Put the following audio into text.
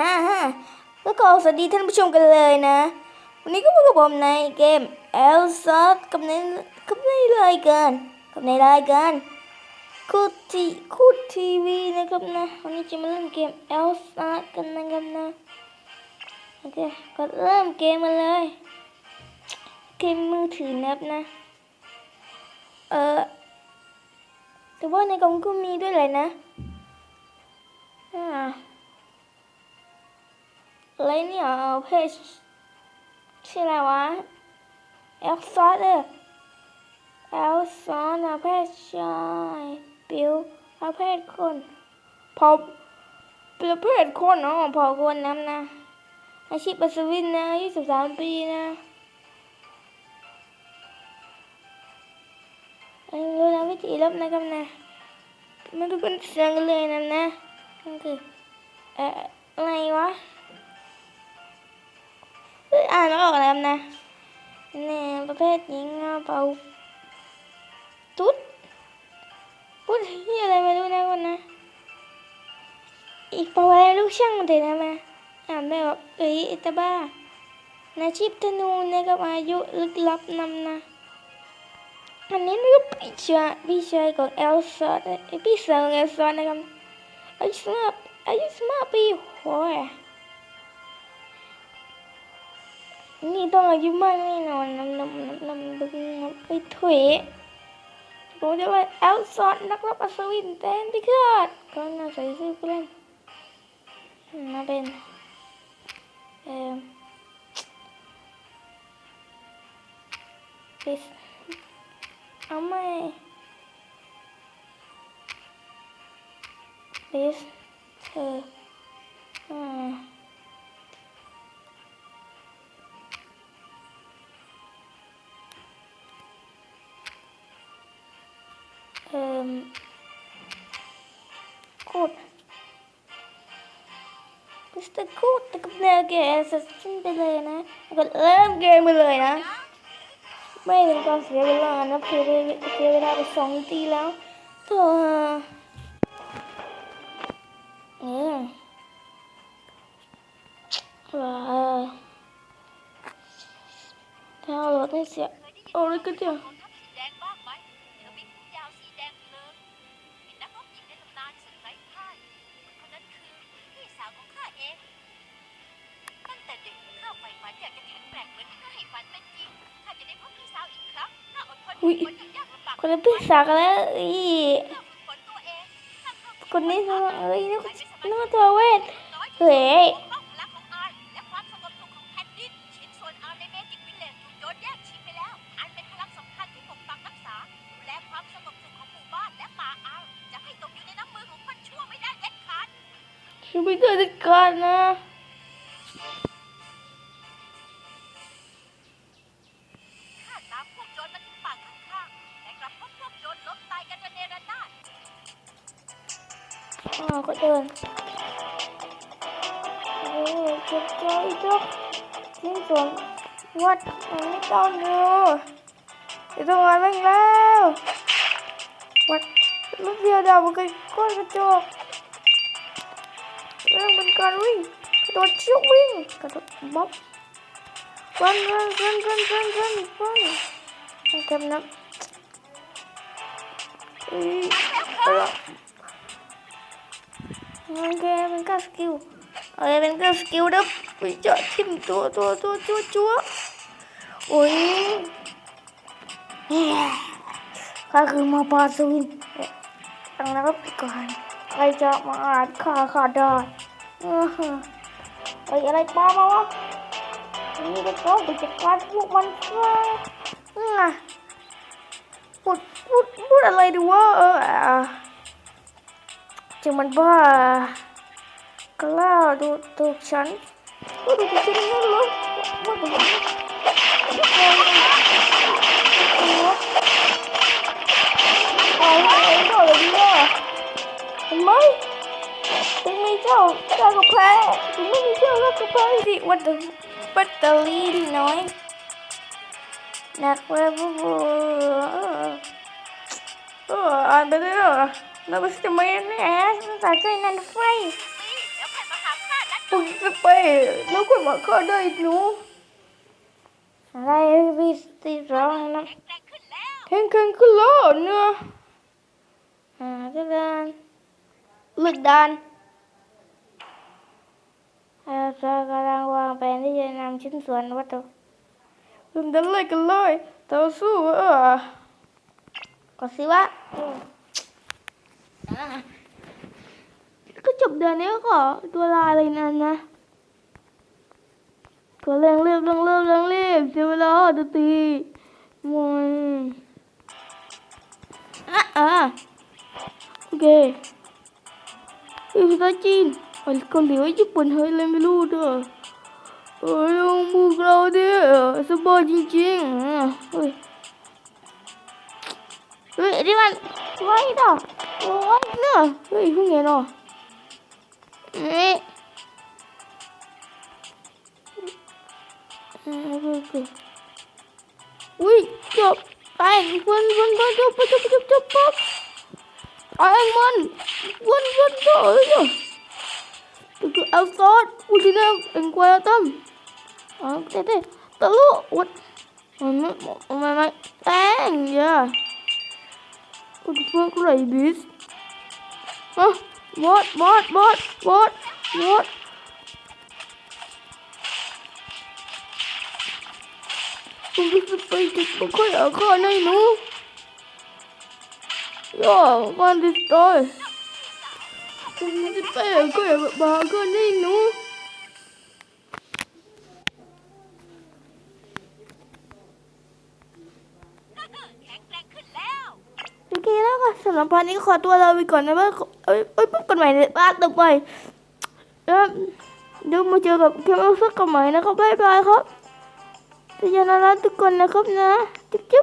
ฮ่าฮ่าก็ขอสวัสดีท่านผู้ชมกันเลยนะ วันนี้ก็มากับผมในเกม e l s a กับในกับในรายการกับในรายการคูดทีคูดทีวีนะครับนะวันนี้จะมาเล่นเกม e l s a กันนะครับนะโอเคก็เริ่มเกมมาเลยเกมมือถือนับนะเออแต่ว่าในกล่องก็มีด้วยเลยนะ อะไรเนี่ยเอาเพจชื่ออะไรวะเอลซอสเออเอลซอสอาเพศชายปิวอาเพศคนพอเประเภทคนเนาะพอคนน้ำนะ อาชีพปัสวินนะอายุสิบสามปีนะอันนี้รู้นะวิธีลบนะครับนะมาดูกันเสียงกันเลยนะนะนั่นคือเอ่ออะไรวะ อ่านไม่ออกแล้วนะเนี่ประเภทหญิงเป่าตุ๊ดพูดที่อะไรไม่รู้นะคนนะ อีกเป่าอะไรลูกช่างเถอะนะมาอ่านไม่ออกเอ้ยไอตาบ้านาชีพธนูนะครับอายุลึกลับนำนะอันนี้นี่ก็พี่ชายพี่ชายของเอลซอดไอยพี่สาวของเอลซอดนะครับอายุสิบห้าอายุสิบห้าปีโอ้ย นี่ต้องอายุมากแน่นอนน้ำน้ำน้ำน้ำดึงน้ำไปถุยผมจะว่าเอลซอนนักรบอัศวินแตนที่เกิดก็น่าใส่ซื้อผู้เล่นมาเป็นเอ่อปิสเอาไหมปิสเธออ่ เอ่อกูดมิสเตอร์กูดตะกับแนวเกมสัสซินไปเลยนะแล้วก็เริ่มเกมไปเลยนะ ไม่เป็นการเสียเวลานะเสียเวลาเสียเวลาไปสองนาทีแล้วเธอเออว้าวถ้าเอารถไม่เสียเอาเลยก็เดี๋ยว อดทนอุ๊ยฝึกฝนอย่ากลำบากคนละพี่สาวกันแล้วอีนตัวเองข้าเข้าคนนี้ทำเอ้ยนึกนึกว่าตัวเวทเฮ้ยปกป้องพลังของอายและความสงบสุขของแผ่นดินชิ้นส่วนอาร์ในเจิกวิลเลจถูกโยนแยกชิ้นไปแล้วอันเป็ อ๋อก็เดินโอ้ยเจ็บใจจังชิ้นส่วนวัดมันไม่ต้องดูจะต้องมาบ้างแล้ววัดลูกเดียวดาวมันก็ก้อเรื่องเป็นก้ารวิ่งกระโดดเชือกวิ่งกระโอเอ้ยเป็นการสกิลเอ้ยเป็นกาสกิลดับไปเจาะทิ่มตัวตัวตัวตัวจัวโอ้ยข้าคือมาปาสวินตั้งนะครับก่อนใครจะมาอาจข้าข้าได้อื้ออไอ้อะไรปามาวะนี่ก็ต้องไปจัดการพวกมันซะอื้อพูดพูดพูดอะไรดีวะเออ อะจึงมันบ้ากล้าดูถูกฉันก็ดูถูกฉันนั่นเหรอว่าแต่เอาเองก็เลยดีว่าเห็นไมถึงไม่เจ้าเจ้าก็แพ้ถึงไม่มีเจ้าก็แพ้ดิวันเดอร์ปัตเตอรี่ดีน้อยนักเลยบูบูเอออ่านไปเลยเหรอ เราไปสมัยนั้นแหละภาษาใจนันไฟสิแล้วใครมาหาข้านัดพวกสเปย์แล้วคนมาฆ่าได้หนูอะไรพี่ตีร้องนะแข็งแกร่งขึ้นแล้วแข่งขันขึ้นแล้วเนื้อะอ่าก็เดินเลือกดันเราจะกำลังวางแผนที่จะนำชิ้นส่วนวัตถุเริ่มดันเลยกันเลยต่อสู้เออก็สิวะอืมอ่า ก็จบเดือนนี้ก็ตัวลาเลยนั่นนะก็เร่งรีบเร่งรีบเร่งรีบเสียเวลาดนตรีมวยอะอะโอเคเฮ้ยภาษาจีนไอ้เกาหลีไอ้ญี่ปุ่นเฮ้ยอะไรไม่รู้เด้อเอ้ยลงพวกเราเด้อสบายจริงๆอะเฮ้ย เฮ้ยนี่มันไว้เด้อโอ้ยเนี่ยเฮ้ยเพิ่งเห็นเหรอเอ๊ะอ่าโอเคโอเคอุ้ยจบไปวนวนวนจบจบ Kutusuna kurayı biz. Ah. What? What? What? What? What? Kutusu payıcık bu koya kanayı ne? Ya ben de stay. Kutusu payıcık koya bakar ne? สำหรับพาร์ทนี้ขอตัวลาไปก่อนนะว่าเอ้ยเอ้ยพบกันใหม่ในพานต่อไปแล้วเดี๋ยวมาเจอกับเคมเอาสักกันใหม่นะครับบ๊ายบายครับพยานารักทุกคนนะครับนะ จุ๊บจุ๊บ